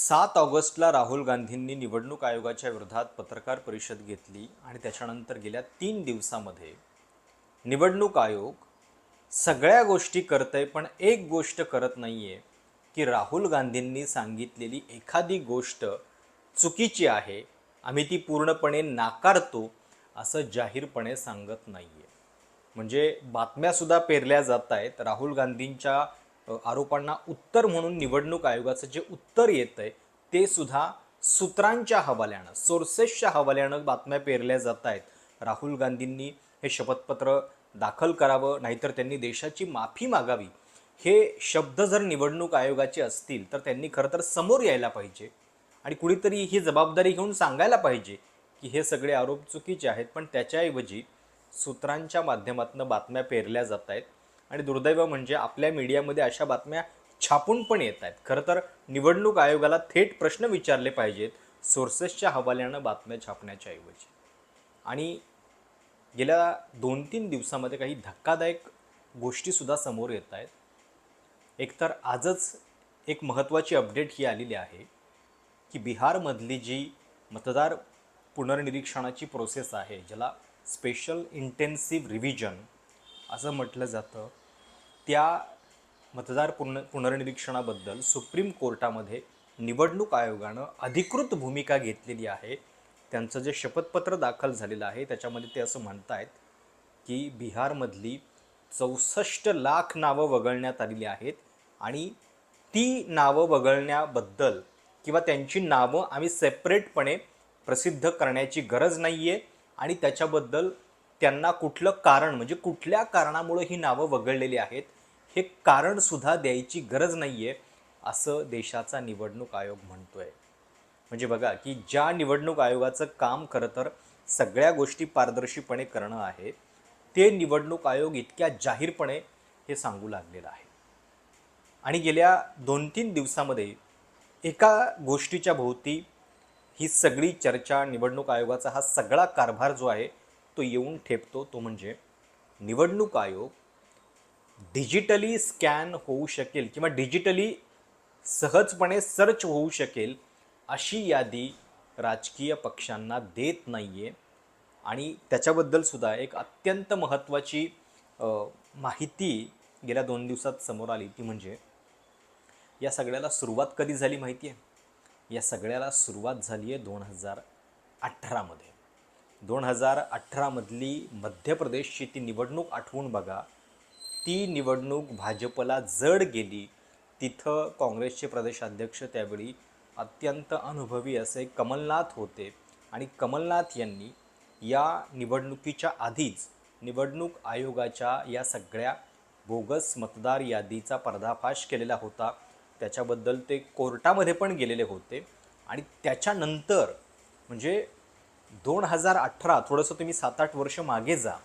सात ऑगस्टला राहुल गांधींनी निवडणूक आयोगाच्या विरोधात पत्रकार परिषद घेतली आणि त्याच्यानंतर गेल्या तीन दिवसामध्ये निवडणूक आयोग सगळ्या गोष्टी करतंय पण एक गोष्ट करत नाही आहे की राहुल गांधींनी सांगितलेली एखादी गोष्ट चुकीची आहे आम्ही ती पूर्णपणे नाकारतो असं जाहीरपणे सांगत नाही आहे म्हणजे बातम्यासुद्धा पेरल्या जात आहेत राहुल गांधींच्या आरोपांना उत्तर म्हणून निवडणूक आयोगाचं जे उत्तर येतं आहे ते सुद्धा सूत्रांच्या हवाल्यानं सोर्सेसच्या हवाल्यानं बातम्या पेरल्या जात आहेत. राहुल गांधींनी हे शपथपत्र दाखल करावं नाहीतर त्यांनी देशाची माफी मागावी हे शब्द जर निवडणूक आयोगाचे असतील तर त्यांनी खरं तर समोर यायला पाहिजे आणि कुणीतरी ही जबाबदारी घेऊन सांगायला पाहिजे की हे सगळे आरोप चुकीचे आहेत पण त्याच्याऐवजी सूत्रांच्या माध्यमातून बातम्या पेरल्या जात आहेत. आणि दुर्दैव म्हणजे आपल्या मीडियामध्ये अशा बातम्या छापून पण येत आहेत. खरं तर निवडणूक आयोगाला थेट प्रश्न विचारले पाहिजेत सोर्सेसच्या हवाल्यानं बातम्या छापण्याच्या ऐवजी. आणि गेल्या दोन तीन दिवसामध्ये काही धक्कादायक गोष्टीसुद्धा समोर येत आहेत. एकतर आजच एक महत्त्वाची अपडेट ही आलेली आहे की बिहारमधली जी मतदार पुनर्निरीक्षणाची प्रोसेस आहे ज्याला स्पेशल इंटेन्सिव्ह रिव्हिजन असं म्हटलं जातं त्या मतदार पुन पुनर्निरीक्षणाबद्दल सुप्रीम कोर्टामध्ये निवडणूक आयोगानं अधिकृत भूमिका घेतलेली आहे. त्यांचं जे शपथपत्र दाखल झालेलं आहे त्याच्यामध्ये ते असं म्हणत आहेत की बिहारमधली चौसष्ट लाख नावं वगळण्यात आलेली आहेत आणि ती नावं वगळण्याबद्दल किंवा त्यांची नावं आम्ही सेपरेटपणे प्रसिद्ध करण्याची गरज नाही आहे आणि त्याच्याबद्दल त्यांना कुठलं कारण म्हणजे कुठल्या कारणामुळे ही नावं वगळलेली आहेत हे कारणसुद्धा द्यायची गरज नाही आहे असं देशाचा निवडणूक आयोग म्हणतो आहे म्हणजे बघा की ज्या निवडणूक आयोगाचं काम खरं तर सगळ्या गोष्टी पारदर्शीपणे करणं आहे ते निवडणूक आयोग इतक्या जाहीरपणे हे सांगू लागलेलं आहे. आणि गेल्या दोन तीन दिवसामध्ये एका गोष्टीच्या भोवती ही सगळी चर्चा निवडणूक आयोगाचा हा सगळा कारभार जो आहे तो येऊन ठेपतो तो म्हणजे निवडणूक आयोग डिजिटली स्कॅन होऊ शकेल किंवा डिजिटली सहजपणे सर्च होऊ शकेल अशी यादी राजकीय पक्षांना देत नाही आहे आणि त्याच्याबद्दलसुद्धा एक अत्यंत महत्त्वाची माहिती गेल्या दोन दिवसात समोर आली ती म्हणजे या सगळ्याला सुरुवात कधी झाली माहिती आहे या सगळ्याला सुरुवात झाली आहे दोन हजार अठरामध्ये दोन हजार अठरामधली मध्य प्रदेशची ती निवडणूक आठवून बघा. ती निवडणूक भाजपला जड गेली. तिथं काँग्रेसचे प्रदेशाध्यक्ष त्यावेळी अत्यंत अनुभवी असे कमलनाथ होते. आणि कमलनाथ यांनी या निवडणुकीच्या आधीच निवडणूक आयोगाच्या या सगळ्या बोगस मतदार यादीचा पर्दाफाश केलेला होता. त्याच्याबद्दल ते कोर्टामध्ये पण गेलेले होते. आणि त्याच्यानंतर म्हणजे दोन हजार अठरा थोडंसं तुम्ही सात आठ वर्ष मागे जा.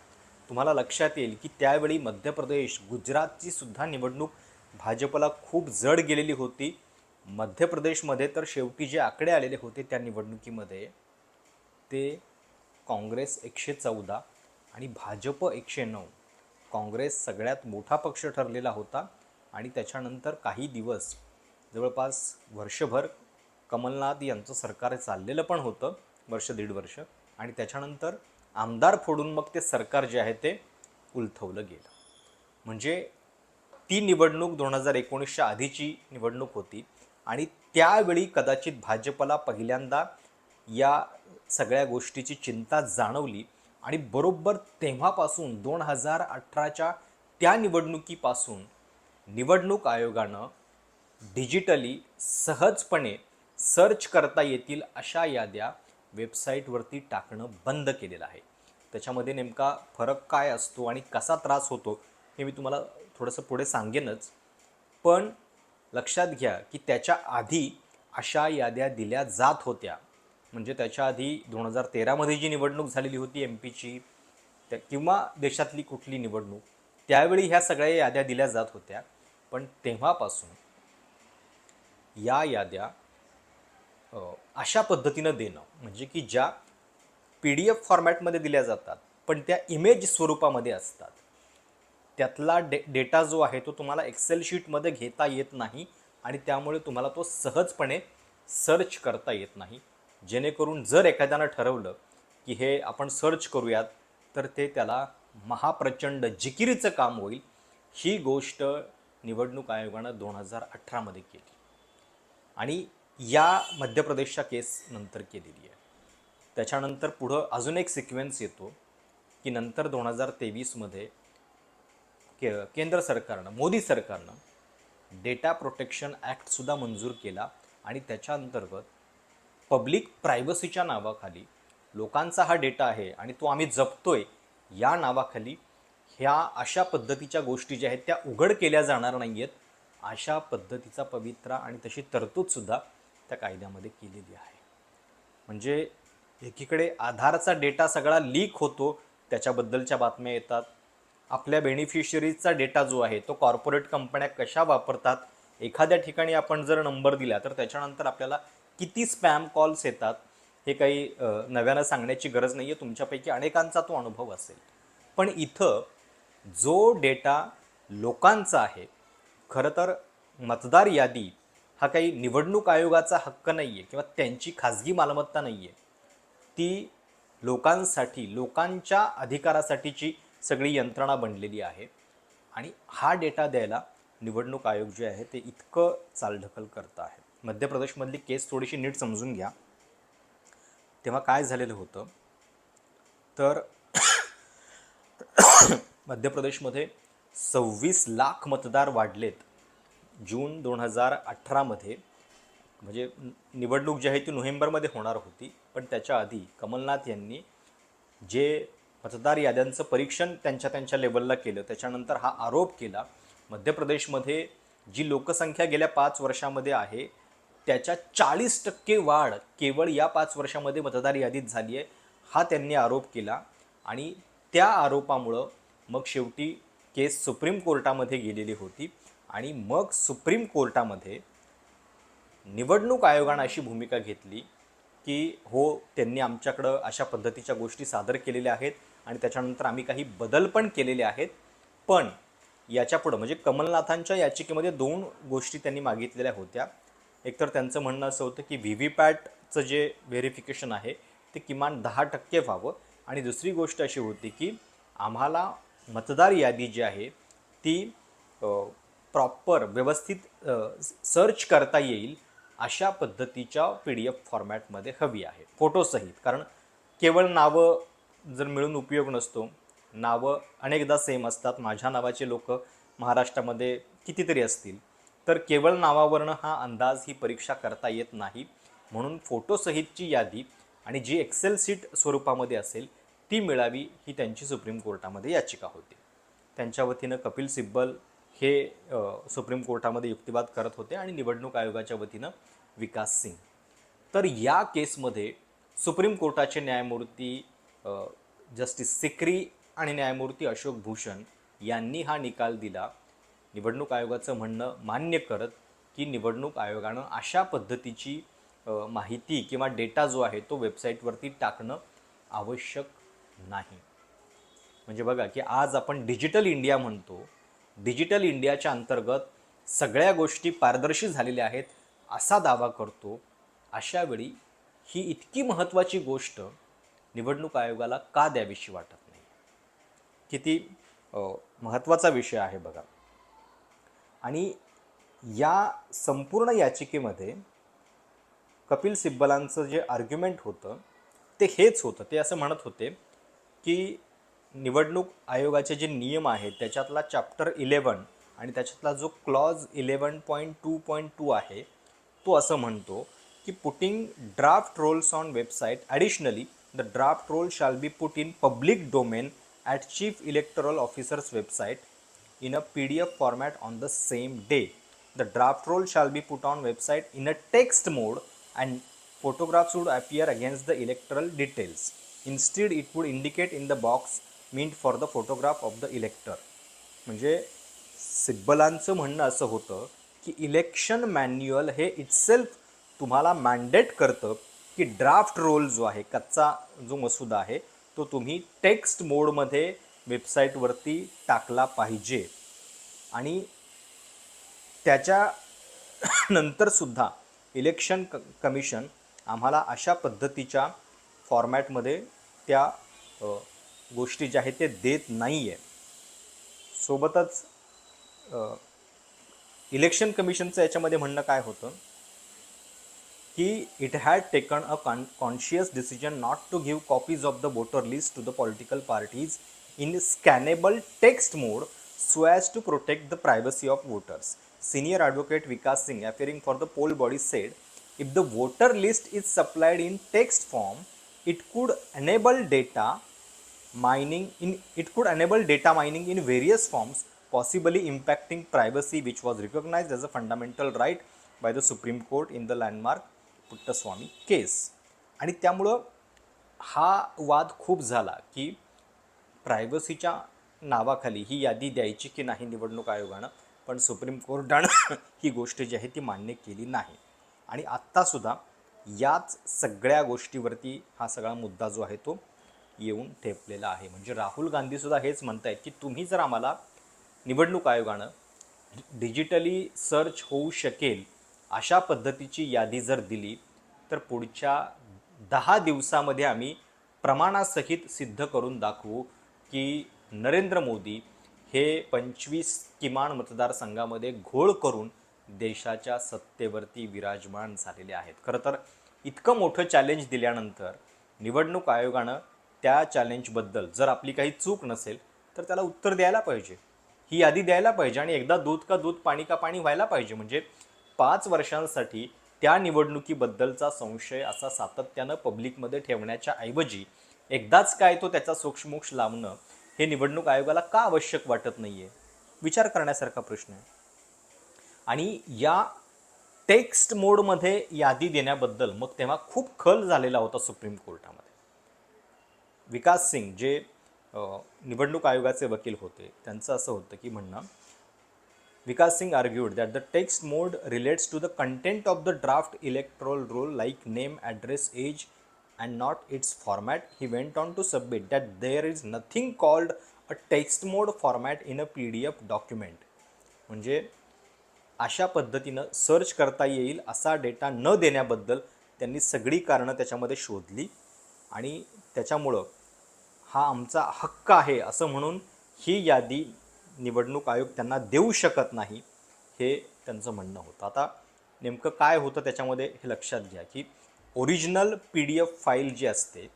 तुम्हाला लक्षात येईल की त्यावेळी मध्य प्रदेश गुजरातची सुद्धा निवडणूक भाजपला खूप जड गेलेली होती. मध्य प्रदेशमध्ये तर शेवटी जे आकडे आलेले होते त्या निवडणुकीमध्ये ते काँग्रेस एकशे चौदा आणि भाजप एकशे नऊ. काँग्रेस सगळ्यात मोठा पक्ष ठरलेला होता आणि त्याच्यानंतर काही दिवस जवळपास वर्षभर कमलनाथ यांचं सरकार चाललेलं पण होतं वर्ष दीड वर्ष. आणि त्याच्यानंतर आमदार फोडून मग ते सरकार जे आहे ते उलथवलं गेलं. म्हणजे ती निवडणूक दोन हजार एकोणीसच्या आधीची निवडणूक होती आणि त्यावेळी कदाचित भाजपला पहिल्यांदा या सगळ्या गोष्टीची चिंता जाणवली आणि बरोबर तेव्हापासून दोन हजार अठराच्या त्या निवडणुकीपासून निवडणूक आयोगानं डिजिटली सहजपणे सर्च करता येतील अशा याद्या वेबसाईटवरती टाकणं बंद केलेलं आहे. त्याच्यामध्ये नेमका फरक काय असतो आणि कसा त्रास होतो हे मी तुम्हाला थोडंसं पुढे सांगेनच. पण लक्षात घ्या की त्याच्या आधी अशा याद्या दिल्या जात होत्या. म्हणजे त्याच्या आधी दोन हजार तेरामध्ये जी निवडणूक झालेली होती एम पीची त्या किंवा देशातली कुठली निवडणूक त्यावेळी ह्या सगळ्या याद्या दिल्या जात होत्या. पण तेव्हापासून या याद्या अशा पद्धतीनं देणं. म्हणजे की ज्या पी डी एफ फॉर्मॅटमध्ये दिल्या जातात पण त्या इमेज स्वरूपामध्ये असतात. त्यातला डे डेटा जो आहे तो तुम्हाला एक्सेल शीटमध्ये घेता येत नाही आणि त्यामुळे तुम्हाला तो सहजपणे सर्च करता येत नाही. जेणेकरून जर एखाद्यानं ठरवलं की हे आपण सर्च करूयात तर ते त्याला महाप्रचंड जिकिरीचं काम होईल. ही गोष्ट निवडणूक आयोगानं दोन हजार अठरामध्ये केली. आणि या मध्य प्रदेशच्या केस नंतर केलेली आहे. त्याच्यानंतर पुढं अजून एक सिक्वेन्स येतो की नंतर दोन हजार तेवीसमध्ये के केंद्र सरकारनं मोदी सरकारनं डेटा प्रोटेक्शन ॲक्टसुद्धा मंजूर केला आणि त्याच्या अंतर्गत पब्लिक प्रायव्हसीच्या नावाखाली लोकांचा हा डेटा आहे आणि तो आम्ही जपतोय या नावाखाली ह्या अशा पद्धतीच्या गोष्टी ज्या आहेत त्या उघड केल्या जाणार नाही आहेत अशा पद्धतीचा पवित्रा आणि तशी तरतूदसुद्धा त्या कायद्यामध्ये केलेली आहे. म्हणजे एकीकडे आधारचा डेटा सगळा लीक होतो त्याच्याबद्दलच्या बातम्या येतात. आपल्या बेनिफिशरीजचा डेटा जो आहे तो कॉर्पोरेट कंपन्या कशा वापरतात? एखाद्या ठिकाणी आपण जर नंबर दिला तर त्याच्यानंतर आपल्याला किती स्पॅम कॉल्स येतात? हे काही नव्यानं सांगण्याची गरज नाही आहे तुमच्यापैकी अनेकांचा तो अनुभव असेल. पण इथं जो डेटा लोकांचा आहे खरं तर मतदार यादी हा काही निवडणूक आयोगाचा हक्क नाही आहे किंवा त्यांची खाजगी मालमत्ता नाही आहे ती लोकांसाठी लोकांच्या अधिकारासाठीची सगळी यंत्रणा बनलेली आहे आणि हा डेटा द्यायला निवडणूक आयोग जे आहे ते इतकं चालढकल करत आहे. मध्य प्रदेशमधली केस थोडीशी नीट समजून घ्या. तेव्हा काय झालेलं होतं? तर मध्य प्रदेशमध्ये सव्वीस लाख मतदार वाढलेत. जून दोन हजार अठरामध्ये म्हणजे निवडणूक जी आहे ती नोव्हेंबरमध्ये होणार होती पण त्याच्या आधी कमलनाथ यांनी जे मतदार याद्यांचं परीक्षण त्यांच्या त्यांच्या लेवलला केलं त्याच्यानंतर हा आरोप केला मध्य प्रदेशमध्ये जी लोकसंख्या गेल्या पाच वर्षामध्ये आहे त्याच्या चाळीस टक्के वाढ केवळ या पाच वर्षामध्ये मतदार यादीत झाली आहे हा त्यांनी आरोप केला आणि त्या आरोपामुळं मग शेवटी केस सुप्रीम कोर्टामध्ये गेलेली होती. आणि मग सुप्रीम कोर्टामध्ये निवडणूक आयोगानं अशी भूमिका घेतली की हो त्यांनी आमच्याकडं अशा पद्धतीच्या गोष्टी सादर केलेल्या आहेत आणि त्याच्यानंतर आम्ही काही बदल पण केलेले आहेत. पण याच्यापुढं म्हणजे कमलनाथांच्या याचिकेमध्ये दोन गोष्टी त्यांनी मागितलेल्या होत्या. एकतर त्यांचं म्हणणं असं होतं की व्ही व्ही पॅटचं जे व्हेरिफिकेशन आहे ते किमान दहा टक्के व्हावं. आणि दुसरी गोष्ट अशी होती की आम्हाला मतदार यादी जी आहे ती प्रॉपर व्यवस्थित सर्च करता येईल अशा पद्धतीच्या पी डी एफ फॉर्मॅटमध्ये हवी आहे. फोटोसहित कारण केवळ नावं जर मिळून उपयोग नसतो नावं अनेकदा सेम असतात. माझ्या नावाचे लोक महाराष्ट्रामध्ये कितीतरी असतील. तर केवळ नावावरनं हा अंदाज ही परीक्षा करता येत नाही. म्हणून फोटोसहितची यादी आणि जी एक्सेल सीट स्वरूपामध्ये असेल ती मिळावी ही त्यांची सुप्रीम कोर्टामध्ये याचिका होती. त्यांच्या वतीनं कपिल सिब्बल हे सुप्रीम कोर्टामध्ये युक्तिवाद करत होते आणि निवडणूक आयोगाच्या वतीनं विकास सिंग. तर या केसमध्ये सुप्रीम कोर्टाचे न्यायमूर्ती जस्टिस सिक्री आणि न्यायमूर्ती अशोक भूषण यांनी हा निकाल दिला. निवडणूक आयोगाचं म्हणणं मान्य करत की निवडणूक आयोगानं अशा पद्धतीची माहिती किंवा डेटा जो आहे तो वेबसाईटवरती टाकणं आवश्यक नाही. म्हणजे बघा की आज आपण डिजिटल इंडिया म्हणतो डिजिटल इंडियाच्या अंतर्गत सगळ्या गोष्टी पारदर्शी झालेल्या आहेत असा दावा करतो. अशा वेळी ही इतकी महत्त्वाची गोष्ट निवडणूक आयोगाला का द्यावीशी वाटत नाही? किती महत्त्वाचा विषय आहे बघा. आणि या संपूर्ण याचिकेमध्ये कपिल सिब्बलांचं जे आर्ग्युमेंट होतं ते हेच होतं. ते असं म्हणत होते की निवडणूक आयोगाचे जे नियम आहेत त्याच्यातला चॅप्टर इलेवन आणि त्याच्यातला जो clause eleven point two point two आहे तो असं म्हणतो की putting draft rules on website additionally the draft roll shall be put in public domain at chief electoral officers website in a P D F format on the same day the draft roll shall be put on website in a text mode and photographs would appear against the electoral details instead it would indicate in the box meant for the photograph of the elector म्हणजे सिब्बलांचं म्हणणं असं होतं की election manual हे itself तुम्हाला mandate करतं की ड्राफ्ट रोल जो आहे कच्चा जो मसुदा आहे तो तुम्ही टेक्स्ट मोडमध्ये वेबसाईटवरती टाकला पाहिजे. आणि त्याच्या नंतरसुद्धा इलेक्शन क कमिशन आम्हाला अशा पद्धतीच्या फॉर्मॅटमध्ये त्या गोष्टी ज्या आहेत ते देत नाही आहे सोबतच इलेक्शन कमिशनचं याच्यामध्ये म्हणणं काय होतं? की it had taken a con conscious decision not to give copies of the voter list to the political parties in scannable text mode so as to protect the privacy of voters senior advocate Vikas Singh appearing for the poll body said if the voter list is supplied in text form it could enable data mining in it could enable data mining in various forms, possibly impacting privacy, which was recognized as a fundamental right by the Supreme Court in the landmark Puttaswamy case. आणि त्यामुळं हा वाद खूप झाला की प्रायव्हसीच्या नावाखाली ही यादी द्यायची की नाही निवडणूक आयोगानं पण सुप्रीम कोर्टानं ही गोष्ट जी आहे ती मान्य केली नाही आणि आत्तासुद्धा याच सगळ्या गोष्टीवरती हा सगळा मुद्दा जो आहे तो येऊन ठेपलेला आहे. म्हणजे राहुल गांधीसुद्धा हेच म्हणत आहेत की तुम्ही जर आम्हाला निवडणूक आयोगानं डिजिटली सर्च होऊ शकेल अशा पद्धतीची यादी जर दिली तर पुढच्या दहा दिवसामध्ये आम्ही प्रमाणासहित सिद्ध करून दाखवू की नरेंद्र मोदी हे पंचवीस किमान मतदारसंघामध्ये घोळ करून देशाच्या सत्तेवरती विराजमान झालेले आहेत. खरं तर इतकं मोठं चॅलेंज दिल्यानंतर निवडणूक आयोगानं त्या चॅलेंजबद्दल जर आपली काही चूक नसेल तर त्याला उत्तर द्यायला पाहिजे. ही यादी द्यायला पाहिजे आणि एकदा दूध का दूध पाणी का पाणी व्हायला पाहिजे. म्हणजे पाच वर्षांसाठी त्या निवडणुकीबद्दलचा संशय असा सातत्यानं पब्लिकमध्ये ठेवण्याच्या ऐवजी एकदाच काय तो त्याचा सूक्ष्मोक्ष लावणं हे निवडणूक आयोगाला का आवश्यक वाटत नाही आहे विचार करण्यासारखा प्रश्न आहे. आणि या टेक्स्ट मोडमध्ये यादी देण्याबद्दल मग तेव्हा खूप खल झालेला होता सुप्रीम कोर्टामध्ये. विकास सिंग जे निवडणूक आयोगाचे वकील होते त्यांचं असं होतं की म्हणणं Vikas Singh argued that the text mode relates to the content of the draft electoral roll like name address age and not its format he went on to submit that there is nothing called a text mode format in a P D F document म्हणजे अशा पद्धतीनं search करता येईल असा data न देण्याबद्दल त्यांनी सगळी कारणं त्याच्यामध्ये शोधली आणि त्याच्यामुळं हा आमचा हक्क आहे असं म्हणून ही यादी निवडणूक आयोग त्यांना देऊ शकत नाही हे त्यांचं म्हणणं होतं. आता नेमकं काय होतं त्याच्यामध्ये हे लक्षात घ्या की original P D F file जी असते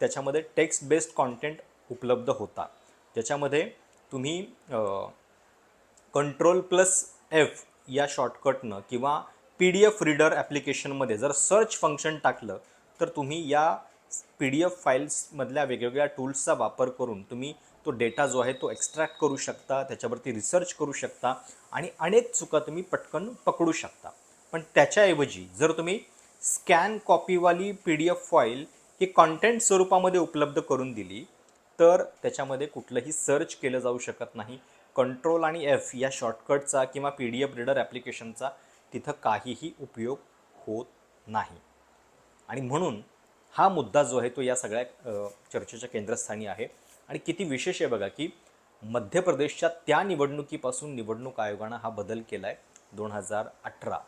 त्याच्यामध्ये टेक्स्ट बेस्ड कॉन्टेंट उपलब्ध होता. ज्याच्यामध्ये तुम्ही कंट्रोल प्लस एफ या शॉर्टकटनं किंवा पी डी एफ रीडर ॲप्लिकेशनमध्ये जर सर्च फंक्शन टाकलं तर तुम्ही या पी डी एफ फाईल्समधल्या वेगवेगळ्या टूल्सचा वापर करून तुम्ही तो डेटा जो आहे तो एक्स्ट्रॅक्ट करू शकता त्याच्यावरती रिसर्च करू शकता आणि अनेक चुका तुम्ही पटकन पकडू शकता. पण त्याच्याऐवजी जर तुम्ही स्कॅन कॉपीवाली पी डी एफ फाईल ही कॉन्टेंट स्वरूपामध्ये उपलब्ध करून दिली तर त्याच्यामध्ये कुठलंही सर्च केलं जाऊ शकत नाही. कंट्रोल आणि एफ या शॉर्टकटचा किंवा पी डी एफ रीडर ॲप्लिकेशनचा तिथं काहीही उपयोग होत नाही. आणि म्हणून हा मुद्दा जो आहे तो या सगळ्या चर्चेच्या केंद्रस्थानी आहे. आणि किती विशेष आहे बघा की मध्य प्रदेशच्या त्या निवडणुकीपासून निवडणूक आयोगानं हा बदल केला आहे दोन हजार अठरा.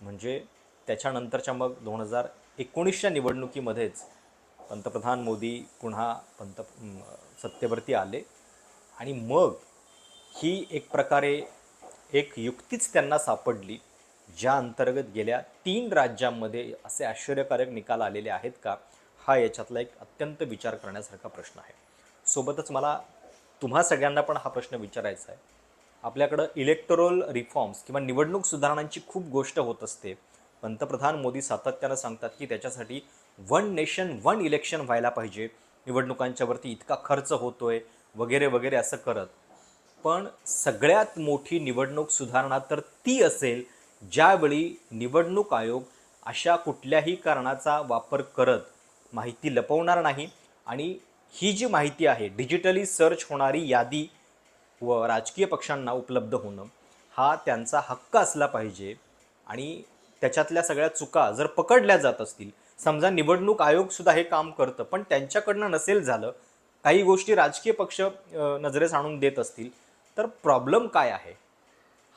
म्हणजे त्याच्यानंतरच्या मग दोन हजार एकोणीसच्या निवडणुकीमध्येच पंतप्रधान मोदी पुन्हा पंत सत्तेवरती आले. आणि मग ही एक प्रकारे एक युक्तीच त्यांना सापडली. ज्या अंतर्गत गेल्या तीन राज्यांमध्ये असे आश्चर्यकारक निकाल आलेले आहेत का? हा याच्यातला एक अत्यंत विचार करण्यासारखा प्रश्न आहे. सोबतच मला तुम्हा सगळ्यांना पण हा प्रश्न विचारायचा आहे. आपल्याकडं इलेक्टोरल रिफॉर्म्स किंवा निवडणूक सुधारणांची खूप गोष्ट होत असते. पंतप्रधान मोदी सातत्यानं सांगतात की त्याच्यासाठी वन नेशन वन इलेक्शन व्हायला पाहिजे. निवडणुकांच्यावरती इतका खर्च होतोय वगैरे वगैरे असं करत. पण सगळ्यात मोठी निवडणूक सुधारणा तर ती असेल ज्यावेळी निवडणूक आयोग अशा कुठल्याही कारणाचा वापर करत माहिती लपवणार नाही आणि ही जी माहिती आहे डिजिटली सर्च होणारी यादी व राजकीय पक्षांना उपलब्ध होणं हा त्यांचा हक्क असला पाहिजे आणि त्याच्यातल्या सगळ्या चुका जर पकडल्या जात असतील समजा निवडणूक आयोगसुद्धा हे काम करतं पण त्यांच्याकडनं नसेल झालं काही गोष्टी राजकीय पक्ष नजरेस आणून देत असतील तर प्रॉब्लेम काय आहे?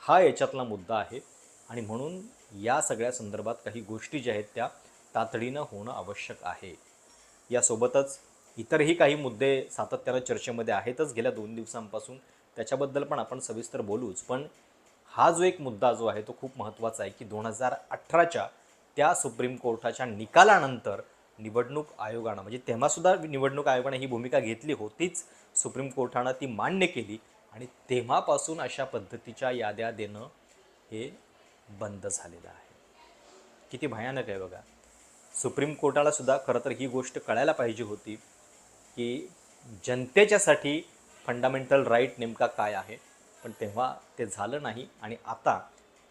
हा याच्यातला मुद्दा आहे. आणि म्हणून या सगळ्या संदर्भात काही गोष्टी ज्या आहेत त्या तातडीनं होणं आवश्यक आहे. यासोबतच इतरही काही मुद्दे सातत्यानं चर्चेमध्ये आहेतच. गेल्या दोन दिवसांपासून त्याच्याबद्दल पण आपण सविस्तर बोलूच. पण हा जो एक मुद्दा जो आहे तो खूप महत्त्वाचा आहे की दोन हजार अठराच्या त्या सुप्रीम कोर्टाच्या निकालानंतर निवडणूक आयोगानं म्हणजे तेव्हासुद्धा निवडणूक आयोगानं ही भूमिका घेतली होतीच. सुप्रीम कोर्टानं ती मान्य केली आणि तेव्हापासून अशा पद्धतीच्या याद्या देणं हे बंद झालेलं आहे. किती भयानक आहे बघा. सुप्रीम कोर्टाला सुद्धा खरं तर ही गोष्ट कळायला पाहिजे होती की जनतेच्यासाठी फंडामेंटल राईट नेमका काय आहे. पण तेव्हा ते झालं नाही आणि आता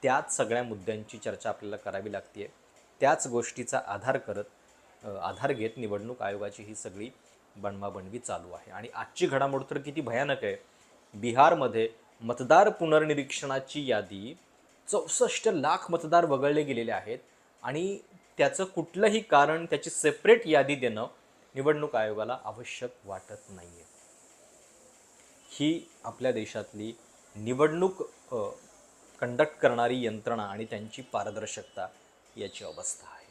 त्याच सगळ्या मुद्द्यांची चर्चा आपल्याला करावी लागते आहे त्याच गोष्टीचा आधार करत आधार घेत निवडणूक आयोगाची ही सगळी बनवाबणवी चालू आहे. आणि आजची घडामोड तर किती भयानक आहे. बिहारमध्ये मतदार पुनर्निरीक्षणाची यादी चौसष्ट लाख मतदार वगळले गेलेले आहेत आणि त्याचं कुठलंही कारण त्याची सेपरेट यादी देणं निवडणूक आयोगाला आवश्यक वाटत नाही आहे ही आपल्या देशातली निवडणूक कंडक्ट करणारी यंत्रणा आणि त्यांची पारदर्शकता याची अवस्था आहे.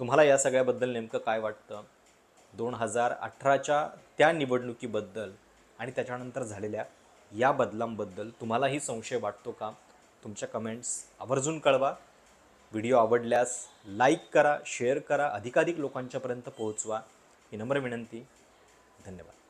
तुम्हाला या सगळ्याबद्दल नेमकं काय वाटतं? दोन हजार अठराच्या त्या निवडणुकीबद्दल आणि त्याच्यानंतर झालेल्या या बदलांबद्दल तुम्हालाही संशय वाटतो का? तुमच्या कमेंट्स आवर्जून कळवा. व्हिडिओ आवडल्यास लाईक करा शेअर करा अधिकाधिक लोकांच्यापर्यंत पोहोचवा. ही नम्र विनंती. धन्यवाद.